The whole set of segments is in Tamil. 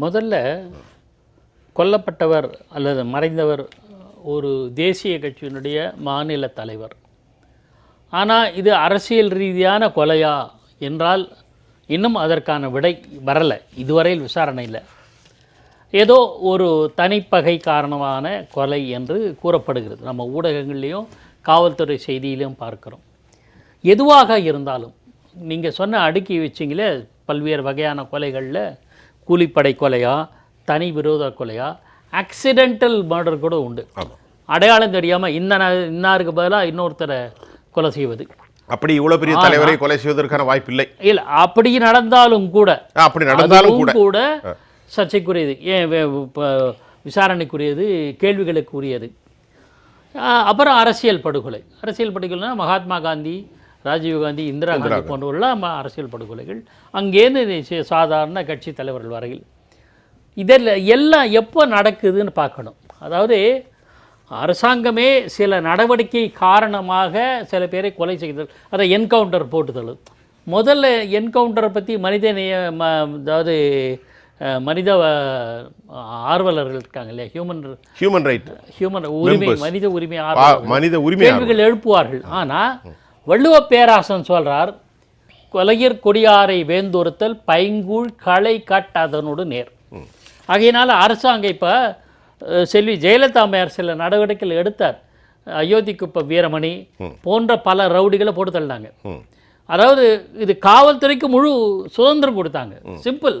முதல்ல கொல்லப்பட்டவர் அல்லது மறைந்தவர் ஒரு தேசிய கட்சியினுடைய மாநில தலைவர். ஆனால் இது அரசியல் ரீதியான கொலையா என்றால் இன்னும் அதற்கான விடை வரலை. இதுவரையில் விசாரணை இல்லை. ஏதோ ஒரு தனிப்பகை காரணமான கொலை என்று கூறப்படுகிறது. நம்ம ஊடகங்கள்லேயும் காவல்துறை செய்தியிலையும் பார்க்குறோம். எதுவாக இருந்தாலும் நீங்கள் சொன்ன அடுக்கி வச்சிங்களே பல்வேறு வகையான கொலைகளில் கூலிப்படை கொலையா தனி விரோத கொலையா? ஆக்சிடென்டல் மர்டர் கூட உண்டு. அடையாளம் தெரியாமல் இந்த இன்னாருக்கு பதிலாக இன்னொருத்தரை கொலை செய்வது. அப்படி இவ்வளவு பெரிய தலைவரை கொலை செய்வதற்கான வாய்ப்பு இல்லை இல்லை அப்படி நடந்தாலும் கூட அப்படி நடந்தாலும் கூட. சர்ச்சைக்குரியது. ஏன் விசாரணைக்குரியது கேள்விகளுக்குரியது. அப்புறம் அரசியல் படுகொலை. அரசியல் படுகொலைனா மகாத்மா காந்தி ராஜீவ் காந்தி இந்திரா காந்தி போன்றவர்கள்லாம் அரசியல் படுகொலைகள். அங்கேருந்து சாதாரண கட்சி தலைவர்கள் வரையில். இதில் எல்லாம் எப்போ நடக்குதுன்னு பார்க்கணும். அதாவது அரசாங்கமே சில நடவடிக்கை காரணமாக சில பேரை கொலை செய்தல் அதை என்கவுண்டர் போட்டுதல். முதல்ல என்கவுண்டரை பற்றி மனித நேய அதாவது மனித ஆர்வலர்கள் இருக்காங்க இல்லையா? ஹியூமன் ஹியூமன் ரைட் ஹியூமன் உரிமை. மனித உரிமை மனித உரிமை கேள்விகள் எழுப்புவார்கள். ஆனால் வள்ளுவ பேராசன் சொல்றார் கொலையர் கொடியாரை வேந்தொருத்தல் பைங்கூழ் களை கட் அதனோடு நேர் ஆகையினால அரசாங்கம் இப்போ செல்வி ஜெயலலிதா அம்மையார் சில நடவடிக்கைகள் எடுத்தார். அயோத்திக்குப்ப வீரமணி போன்ற பல ரவுடிகளை போட்டு தள்ளினாங்க. அதாவது இது காவல்துறைக்கு முழு சுதந்திரம் கொடுத்தாங்க. சிம்பிள்.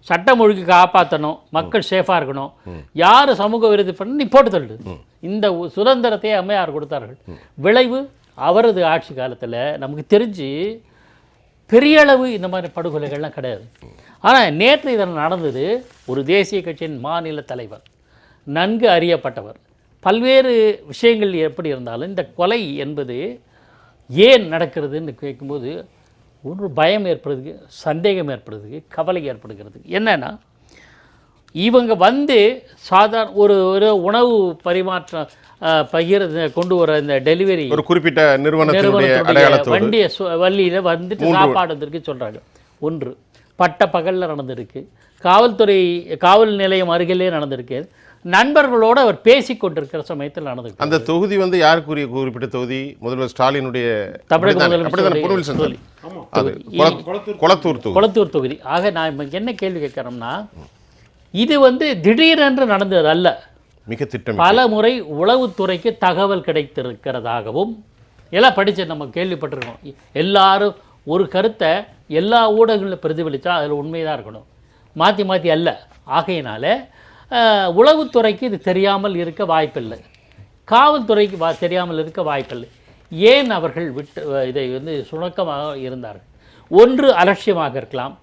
சட்டம் ஒழுங்கு காப்பாற்றணும் மக்கள் சேஃபாக இருக்கணும். யார் சமூக விரோதி பண்ண நீ போட்டு தள்ளு. இந்த உ- சுதந்திரத்தை அம்மையார் கொடுத்தார்கள். விளைவு அவரது ஆட்சி காலத்தில் நமக்கு தெரிஞ்சு பெரிய அளவு இந்த மாதிரி படுகொலைகள்லாம் கிடையாது. ஆனால் நேற்று இதில் நடந்தது ஒரு தேசிய கட்சியின் மாநில தலைவர் நன்கு அறியப்பட்டவர். பல்வேறு விஷயங்கள் எப்படி இருந்தாலும் இந்த கொலை என்பது ஏன் நடக்கிறதுன்னு கேட்கும்போது ஒரு பயம் ஏற்படுறதுக்கு சந்தேகம் ஏற்படுறதுக்கு கவலை ஏற்படுகிறது. என்னென்னா இவங்க வந்து சாதாரண ஒரு ஒரு உணவு பரிமாற்றம் பகிர்ந்து கொண்டு வர இந்த டெலிவரி ஒரு குறிப்பிட்ட நிறுவனத்தினுடைய வண்டியை வள்ளியில வந்துட்டு சாப்பாடு வந்திருக்கு சொல்றாங்க. ஒன்று பட்ட பகல்ல நடந்திருக்கு. காவல்துறை காவல் நிலையம் அருகிலே நடந்திருக்கு. நண்பர்களோட அவர் பேசி கொண்டிருக்கிற சமயத்தில் நடந்திருக்கு. அந்த தொகுதி வந்து யாருக்குரிய குறிப்பிட்ட தொகுதி? முதல்வர் ஸ்டாலினுடைய தமிழக கொளத்தூர் தொகுதி. ஆக நான் என்ன கேள்வி கேட்குறோம்னா இது வந்து திடீரென்று நடந்தது அல்ல. மிக திட்டம் பல முறை உளவுத்துறைக்கு தகவல் கிடைத்திருக்கிறதாகவும் எல்லாம் படித்து நம்ம கேள்விப்பட்டிருக்கோம். எல்லாரும் ஒரு கருத்தை எல்லா ஊடகங்களில் பிரதிபலித்தா அதில் உண்மையாக இருக்கணும். மாற்றி மாற்றி அல்ல. ஆகையினால உளவுத்துறைக்கு இது தெரியாமல் இருக்க வாய்ப்பில்லை. காவல்துறைக்கு வா தெரியாமல் இருக்க வாய்ப்பில்லை. ஏன் அவர்கள் விட்டு இதை வந்து சுணக்கமாக இருந்தார்கள்? ஒன்று அலட்சியமாக இருக்கலாம்.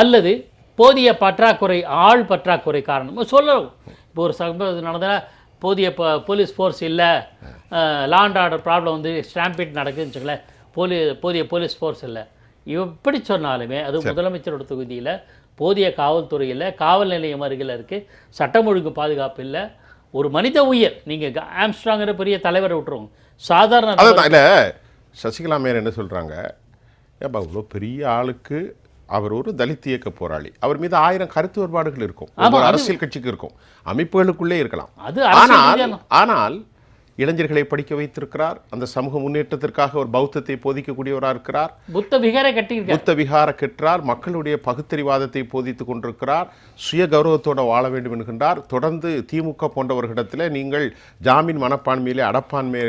அல்லது போதிய பற்றாக்குறை ஆள் பற்றாக்குறை காரணம். சொல்லலாம் இப்போ ஒரு சம்பவம் நடந்தா போதிய ப- போலீஸ் ஃபோர்ஸ் இல்லை. லாண்ட் ஆர்டர் ப்ராப்ளம் வந்து ஸ்டாம்பீட் நடக்குதுன்னு வச்சுங்களேன் போலீ போதிய போலீஸ் ஃபோர்ஸ் இல்லை. எப்படி சொன்னாலுமே அது முதலமைச்சரோட தொகுதியில் போதிய காவல்துறை இல்லை காவல் நிலையம் அருகில் இருக்குது சட்டம் ஒழுங்கு பாதுகாப்பு இல்லை. ஒரு மனித உயிர் நீங்கள் ஆம்ஸ்ட்ராங்கிற பெரிய தலைவரை விட்டுருவோம். சாதாரண இல்ல. சசிகலா மேயர் என்ன சொல்றாங்க? ஏப்பா இவ்வளோ பெரிய ஆளுக்கு அவர் ஒரு தலித் இயக்க போராளி. அவர் மீது ஆயிரம் கருத்து வேறுபாடுகள் இருக்கும். அரசியல் கட்சிக்கு இருக்கும். அமைப்புகளுக்குள்ளே இருக்கலாம். ஆனால் ஆனால் இளைஞர்களை படிக்க வைத்திருக்கிறார். அந்த சமூக முன்னேற்றத்திற்காக ஒரு பௌத்தத்தை போதிக்கக்கூடியவராக இருக்கிறார். புத்த விகாரை கட்டியிருக்காரு. புத்த விகார கெற்றார் மக்களுடைய பகுத்தறிவாதத்தை போதித்துக் கொண்டிருக்கிறார். சுய கௌரவத்தோட வாழ வேண்டும் என்கின்றார். தொடர்ந்து திமுக போன்றவர்களிடத்தில் நீங்கள் ஜாமீன் மனப்பான்மையிலே அடப்பான்மை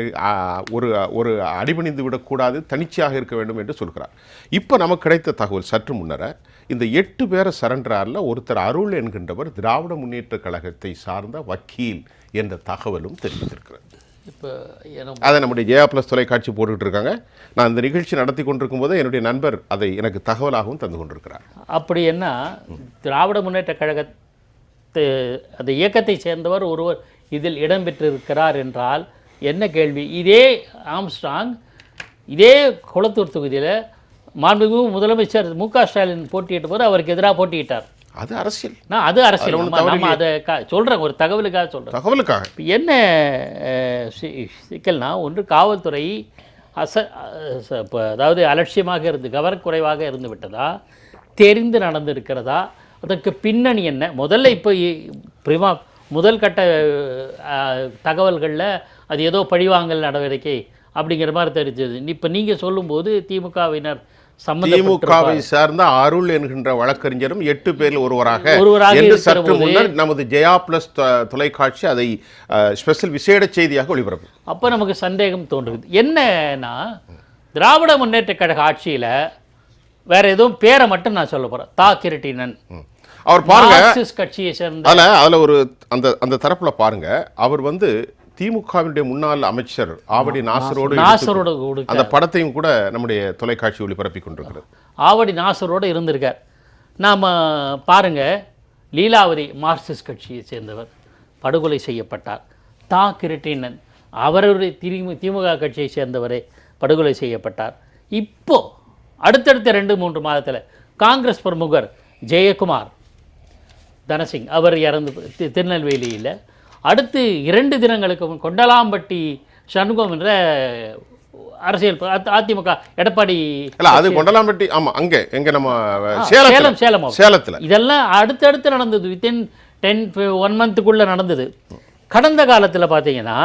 ஒரு ஒரு அடிபணிந்து விடக்கூடாது. தனிச்சையாக இருக்க வேண்டும் என்று சொல்கிறார். இப்போ நமக்கு கிடைத்த தகவல் சற்று முன்னர இந்த எட்டு பேரை சரண்டராரில் ஒருத்தர் அருள் என்கின்றவர் திராவிட முன்னேற்ற கழகத்தை சார்ந்த வக்கீல் என்ற தகவலும் தெரிவித்திருக்கிறார் இப்போ அதை நம்முடைய ஜெயா ப்ளஸ் தொலைக்காட்சி போட்டுக்கிட்டு இருக்காங்க நான் இந்த நிகழ்ச்சி நடத்தி கொண்டிருக்கும் போது என்னுடைய நண்பர் அதை எனக்கு தகவலாகவும் தந்து கொண்டிருக்கிறார். அப்படி என்ன திராவிட முன்னேற்ற கழகத்தை அந்த இயக்கத்தை சேர்ந்தவர் ஒருவர் இதில் இடம்பெற்றிருக்கிறார் என்றால் என்ன கேள்வி? இதே ஆம்ஸ்ட்ராங் இதே குளத்தூர் தொகுதியில் மாண்புமிகு முதலமைச்சர் மு க ஸ்டாலின் போட்டியிட்ட போது அவருக்கு எதிராக போட்டியிட்டார். அது அரசியல். நான் அது அரசியல். நம்ம- அதை சொல்றேன் ஒரு தகவலுக்காக சொல்றேன். தகவலுக்காக? இப்போ என்ன சிக்கல்னா ஒன்று காவல்துறை அச இப்ப அதாவது அலட்சியமாக இருந்து கவனக்குறைவாக இருந்து விட்டதா? தெரிந்து நடந்திருக்கிறதா? அதற்கு பின்னணி என்ன? முதல்ல இப்போ பிரிமா முதல் கட்ட தகவல்களில் அது ஏதோ பழிவாங்கல் நடவடிக்கை அப்படிங்கிற மாதிரி தெரிஞ்சது. இப்போ நீங்கள் சொல்லும்போது திமுகவினர் திமுகவை சார்ந்த அருள் என்கின்ற வழக்கறிஞரும் எட்டு பேரில் ஒருவராக ஒருவராக என்று சற்று முன்னர் நமது ஜெயா பிளஸ் தொலைக்காட்சி அதை ஸ்பெஷல் விசேட செய்தியாக ஒளிபரப்பு. அப்போ நமக்கு சந்தேகம் தோன்றுது. என்னன்னா திராவிட முன்னேற்ற கழக ஆட்சியில் வேற எதுவும் பேரை மட்டும் நான் சொல்ல போகிறேன் தா கிருட்டினன். அவர் பாருங்க கட்சியை சேர்ந்த அதில் அதில் ஒரு அந்த அந்த தரப்புல பாருங்க அவர் வந்து திமுகவினுடைய முன்னாள் அமைச்சர் ஆவடி நாசரோடு நாசரோட அந்த படத்தையும் கூட நம்முடைய தொலைக்காட்சி ஒளிபரப்பி கொண்டிருக்கிறது. ஆவடி நாசரோட இருந்திருக்கார். நாம் பாருங்க லீலாவதி மார்க்சிஸ்ட் கட்சியை சேர்ந்தவர். படுகொலை செய்யப்பட்டார். தா. கிருட்டினன் அவருடைய திமுக திமுக கட்சியை சேர்ந்தவரே படுகொலை செய்யப்பட்டார். இப்போ அடுத்தடுத்த ரெண்டு மூன்று மாதத்தில் காங்கிரஸ் பிரமுகர் ஜெயக்குமார் தனசிங் அவர் இறந்து திருநெல்வேலியில் அடுத்து இரண்டு தினங்களுக்கு கொண்டலாம்பட்டி சண்முகம் என்ற அரசியல் அதிமுக எடப்பாடி இல்ல அது கொண்டலாம்பட்டி ஆமா அங்க எங்க நம்ம சேலம் சேலம். சேலத்துல. இதெல்லாம் அடுத்தடுத்து நடந்தது வித்தின் டென் ஒன் மந்த்துக்குள்ளே நடந்தது. கடந்த காலத்தில் பார்த்தீங்கன்னா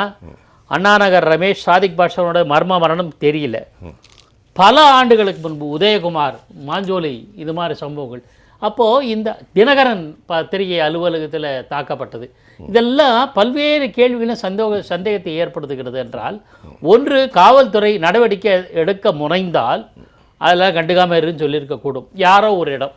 அண்ணாநகர் ரமேஷ் சாதிக் பாஷாவோட மர்ம மரணம் தெரியல. பல ஆண்டுகளுக்கு முன்பு உதயகுமார் மாஞ்சோலை இது மாதிரி சம்பவங்கள். அப்போது இந்த தினகரன் பத்திரிகை அலுவலகத்தில் தாக்கப்பட்டது. இதெல்லாம் பல்வேறு கேள்விகளும் சந்தோக சந்தேகத்தை ஏற்படுத்துகிறது என்றால் ஒன்று காவல்துறை நடவடிக்கை எடுக்க முனைந்தால் அதெல்லாம் கண்டுக்காமல் இருன்னு சொல்லியிருக்கக்கூடும் யாரோ ஒரு இடம்.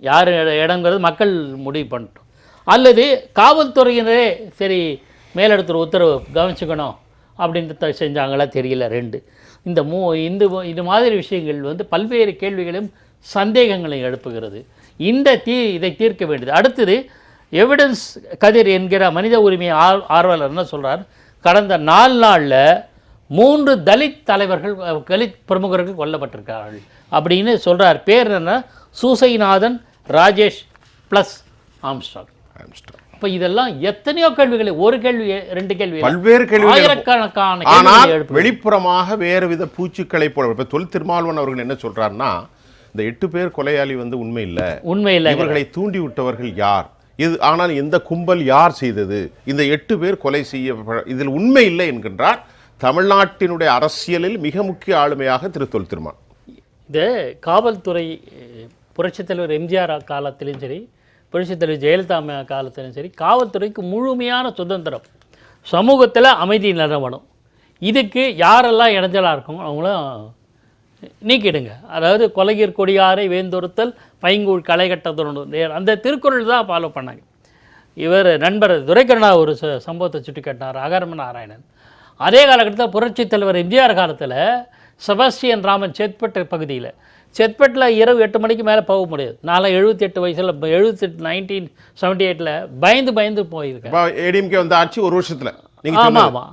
யார் இடங்கிறது மக்கள் முடிவு பண்ணிட்டோம். அல்லது காவல்துறையினரே சரி மேலிடத்துல உத்தரவு கவனிச்சுக்கணும் அப்படின்ட்டு த- செஞ்சாங்களா தெரியல ரெண்டு. இந்த மூ இந்த இது மாதிரி விஷயங்கள் வந்து பல்வேறு கேள்விகளையும் சந்தேகங்களையும் எழுப்புகிறது. இந்த தீ இதை தீர்க்க வேண்டியது. அடுத்தது எவிடன்ஸ் கதிர் என்கிற மனித உரிமை ஆர் ஆர்வலர் என்ன சொல்றார்? கடந்த நாலு நாளில் மூன்று தலித் தலைவர்கள் தலித் பிரமுகர்கள் கொல்லப்பட்டிருக்கிறார்கள். அப்படின்னு சொல்றார். பேர் என்ன சூசைநாதன் ராஜேஷ் ப்ளஸ் ஆம்ஸ்டாங். அப்போ இதெல்லாம் எத்தனையோ கேள்விகளை ஒரு கேள்வி ரெண்டு கேள்வி. பல்வேறு கேள்விகள் ஆயிரக்கணக்கான ஆனால் வெளிப்புறமாக வேறு வித பூச்சிக்களை போல இப்ப தொல் திருமாவளவன் அவர்கள் என்ன சொல்றாருன்னா இந்த எட்டு பேர் கொலையாளி வந்து உண்மை இல்லை. உண்மை இல்லை. இவர்களை தூண்டி விட்டவர்கள் யார்? இது ஆனால் இந்த கும்பல் யார் செய்தது? இந்த எட்டு பேர் கொலை செய்ய இதில் உண்மை இல்லை என்கின்றார் தமிழ்நாட்டினுடைய அரசியலில் மிக முக்கிய ஆளுமையாக திரு தொல் திருமான் இது காவல்துறை புரட்சித் தலைவர் எம்ஜிஆர் காலத்திலும் சரி புரட்சித் தலைவர் ஜெயலலிதா காலத்திலும் சரி காவல்துறைக்கு முழுமையான சுதந்திரம் சமூகத்தில் அமைதி நிலவணும். இதுக்கு யாரெல்லாம் இடைஞ்சலாக இருக்கும் அவங்களும் நீக்கிடுங்க. அதாவது கொலையீர் கொடியாரை வேந்தொருத்தல் பைங்கூழ் களைகட்டதுடன் அந்த திருக்குறள் தான் ஃபாலோ பண்ணாங்க. இவர் நண்பர் துரைக்கருணா ஒரு சம்பவத்தை சுட்டிக்காட்டினார் அகரம நாராயணன் அதே காலகட்டத்தில் புரட்சித் தலைவர் எம்ஜிஆர் காலத்தில் செபாஸ்டியன் ராமன் செத்பட்டு பகுதியில். செத்பட்டில் இரவு எட்டு மணிக்கு மேலே போக முடியாது. நான் எழுபத்தி எட்டு வயசில் எழுபத்தெட்டு நைன்டீன் செவன்டி எயிட்டில் பயந்து பயந்து போயிருக்கேன் ஏடிஎம்கே வந்த ஆட்சி ஒரு வருஷத்துல ஆமாம். ஆமாம்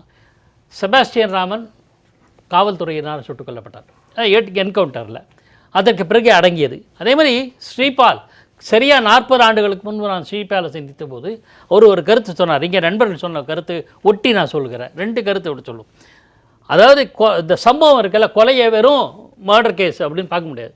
செபாஸ்டியன் ராமன் காவல்துறையினால் சுட்டுக் கொல்லப்பட்டார். என்கவுண்டரில். அதற்கு பிறகு அடங்கியது. அதே மாதிரி ஸ்ரீபால் சரியாக நாற்பது ஆண்டுகளுக்கு முன்பு நான் ஸ்ரீபாலை சந்தித்த போது ஒரு ஒரு கருத்து சொன்னார். இங்கே நண்பர்கள் சொன்ன கருத்து ஒட்டி நான் சொல்கிறேன் ரெண்டு கருத்து விட சொல்லும். அதாவது கொ- இந்த சம்பவம் இருக்கல கொலையை வெறும் மர்டர் கேஸ் அப்படின்னு பார்க்க முடியாது.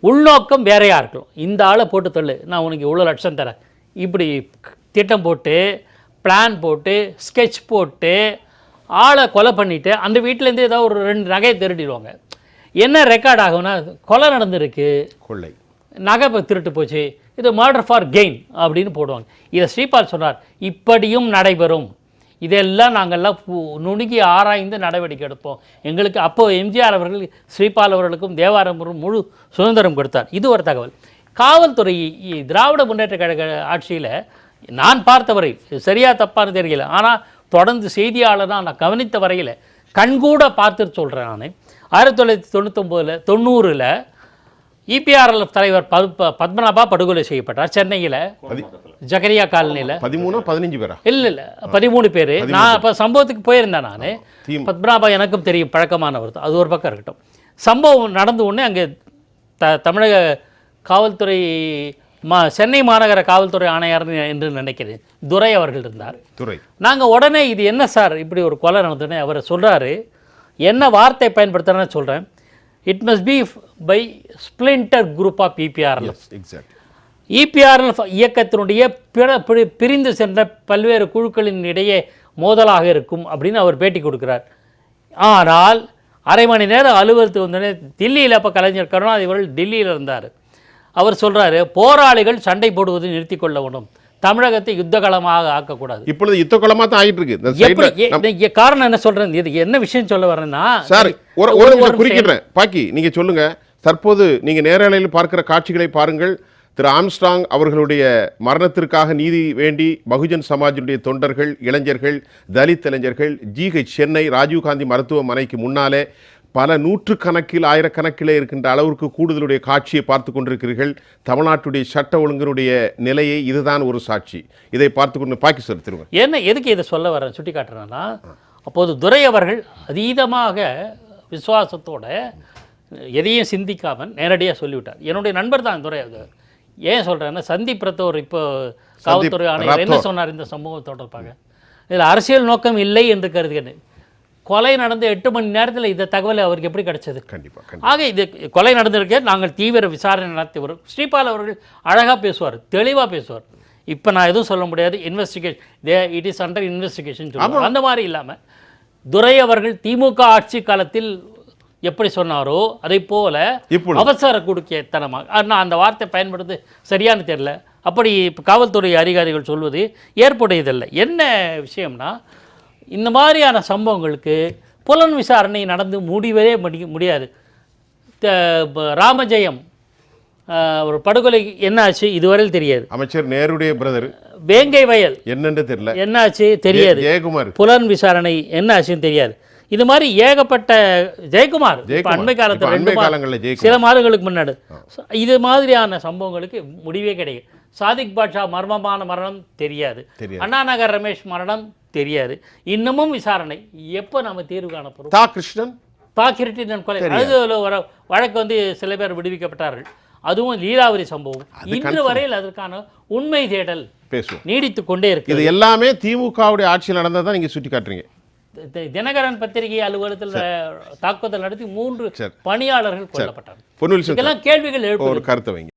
உள்நோக்கம் வேறையாக இருக்கும் இந்த ஆளை போட்டு தள்ளு. நான் உனக்கு இவ்வளோ லட்சம் தரேன். இப்படி திட்டம் போட்டு பிளான் போட்டு ஸ்கெட்ச் போட்டு ஆளை கொலை பண்ணிவிட்டு அந்த வீட்டிலேருந்து ஏதாவது ஒரு ரெண்டு நகையை திருடிடுவாங்க. என்ன ரெக்கார்ட் ஆகும்னா கொலை நடந்திருக்கு. கொள்ளை. நகை திருட்டு போச்சு. இது மர்டர் ஃபார் கெயின் அப்படின்னு போடுவாங்க. இதை ஸ்ரீபால் சொன்னார் இப்படியும் நடைபெறும். இதெல்லாம் நாங்கள்லாம் நுணுகி ஆராய்ந்து நடவடிக்கை எடுப்போம். எங்களுக்கு அப்போ எம்ஜிஆர் அவர்கள் ஸ்ரீபால் அவர்களுக்கும் தேவாரம் அவர்களுக்கும் முழு சுதந்திரம் கொடுத்தார். இது ஒரு தகவல். காவல்துறை திராவிட முன்னேற்ற கழக ஆட்சியில் நான் பார்த்தவரை இது சரியா தப்பான்னு தெரியல. ஆனால் தொடர்ந்து செய்தியாளராக நான் கவனித்த வரையில் கண்கூட பார்த்துட்டு சொல்கிறேன் நான். ஆயிரத்தி தொள்ளாயிரத்தி தொண்ணூத்தொம்போதில் தொண்ணூறில் இபிஆர்எல் தலைவர் பது- ப- பத்மநாபா படுகொலை செய்யப்பட்டார் சென்னையில். ஜகரியா காலனியில் பதிமூணு பதினஞ்சு பேரா? இல்லை இல்லை பதிமூணு பேர். நான் அப்போ சம்பவத்துக்கு போயிருந்தேன் நான். தீம். பத்மநாபா எனக்கும் தெரியும் பழக்கமானவர். அது ஒரு பக்கம் இருக்கட்டும். சம்பவம் நடந்த உடனே அங்கே த தமிழக காவல்துறை மா சென்னை மாநகர காவல்துறை ஆணையர் என்று நினைக்கிறேன். துரை அவர்கள் இருந்தார். துறை நாங்கள் உடனே இது என்ன சார் இப்படி ஒரு கொலை நடந்ததுன்னு அவர் சொல்கிறாரு என்ன வார்த்தை பயன்படுத்துகிறேன்னு சொல்கிறேன் it must be by splinter group of PBRL exact EPR இயக்கத்தினுடைய பிற பிரி- பிரிந்து சென்ற பல்வேறு குழுக்களின் இடையே மோதலாக இருக்கும் அப்படின்னு அவர் பேட்டி கொடுக்கிறார். ஆனால் அரை மணி நேரம் அலுவலகத்துக்கு வந்தோடனே தில்லியில் அப்போ கலைஞர் கருணாநிதி அவர்கள் டெல்லியில் இருந்தார். அவர் சொல்றாரு போராளிகள் சண்டை போடுவதை நிறுத்திக் கொள்ள வேண்டும் தமிழகத்தை யுத்தகலமாக ஆக்கக்கூடாது. இப்பொழுது யுத்த குளமா தான் ஆகிட்டு இருக்கு காரணம் என்ன சொல்றேன்? இது என்ன விஷயம் சொல்ல வரேன்னா சார் ஒரு ஒரு நிமிஷம் குறுக்கிடுறேன் பாக்கி நீங்க சொல்லுங்க. தற்போது நீங்க நேரலையில் பார்க்கிற காட்சிகளை பாருங்கள். திரு ஆம்ஸ்ட்ராங் அவர்களுடைய மரணத்திற்காக நீதி வேண்டி பகுஜன் சமாஜினுடைய தொண்டர்கள் இளைஞர்கள் தலித் இளைஞர்கள் ஜிஹெச் சென்னை ராஜீவ்காந்தி மருத்துவமனைக்கு முன்னாலே பல நூற்றுக்கணக்கில் ஆயிரக்கணக்கிலே இருக்கின்ற அளவிற்கு கூடுதலுடைய காட்சியை பார்த்து கொண்டிருக்கிறீர்கள். தமிழ்நாட்டுடைய சட்ட ஒழுங்கினுடைய நிலையை இதுதான் ஒரு சாட்சி. இதை பார்த்து கொண்டு சார் திரும்ப. என்ன எதுக்கு இதை சொல்ல வரேன் சுட்டி காட்டுறேன்னா அப்போது துரை அவர்கள் அதீதமாக விசுவாசத்தோட எதையும் சிந்திக்காமல் நேரடியாக சொல்லிவிட்டார். என்னுடைய நண்பர் தான் துரை ஏன் சொல்கிறேன்னா சந்தீப் ரத்தோர் இப்போ காவல்துறை ஆணையர் என்ன. சொன்னார் இந்த சம்பவம் தொடர்பாக? இதில் அரசியல் நோக்கம் இல்லை என்று கருதுகிறேன். கொலை நடந்த எட்டு மணி நேரத்தில் இந்த தகவல் அவருக்கு எப்படி கிடைச்சது? கண்டிப்பா கண்டிப்பா. ஆக இது கொலை நடந்திருக்க. நாங்கள் தீவிர விசாரணை நடத்தி வரும். ஸ்ரீபால் அவர்கள் அழகாக பேசுவார் தெளிவாக பேசுவார். இப்போ நான் எதுவும் சொல்ல முடியாது. Investigation they it is under investigation சொல்லுவாங்க அந்த மாதிரி இல்லாமல் துரை அவர்கள் திமுக ஆட்சி காலத்தில் எப்படி சொன்னாரோ அதை போல அவசர குடுக்கியத்தனமாக நான் அந்த வார்த்தை பயன்படுத்து சரியானு தெரியல. அப்படி காவல்துறை அதிகாரிகள் சொல்வது ஏற்புடையதில்லை. என்ன விஷயம்னா இந்த மாதிரியான சம்பவங்களுக்கு புலன் விசாரணை நடந்து முடிவதே முடி முடியாது. ராமஜெயம் ஒரு படுகொலை என்ன ஆச்சு இதுவரையில் தெரியாது. அமைச்சர் நேருடைய பிரதர். வேங்கை வயல். என்னன்னு தெரியல. என்ன ஆச்சு தெரியாது ஜெயக்குமார். புலன் விசாரணை என்ன ஆச்சுன்னு தெரியாது. இது மாதிரி ஏகப்பட்ட ஜெயக்குமார். அண்மை காலத்தில் ரெண்டு காலங்கள்ல. சில மாதங்களுக்கு முன்னாடி. இது மாதிரியான சம்பவங்களுக்கு முடிவே கிடையாது. சாதிக் பாட்ஷா மர்மமான மரணம் தெரியாது. தெரியாது. அண்ணா நகர் ரமேஷ் மரணம் தெரியாது. இன்னமும் விசாரணை. எப்போ நம்ம தீர்வு காண போறோம் தா கிருஷ்ணன். தாக்கிரட்டினன் கொலை. அது ஒரு வழக்கு வந்து சில பேர் விடுவிக்கப்பட்டார்கள். அதுவும் லீலாவதி சம்பவம். இன்று வரையில் அதற்கான உண்மை தேடல் பேசுவோம். நீடித்து கொண்டே இருக்கு இது எல்லாமே திமுகவுடைய ஆட்சியில் நடந்ததை நீங்க சுட்டி காட்டுறீங்க தி- தினகரன் பத்திரிகை அலுவலகத்தில் தாக்குதல் நடத்தி மூன்று. பணியாளர்கள் கொல்லப்பட்டார்கள். பொன்னுவில் இதெல்லாம் கேள்விகள் எழுப்பு ஒரு கருத்தை வைங்க.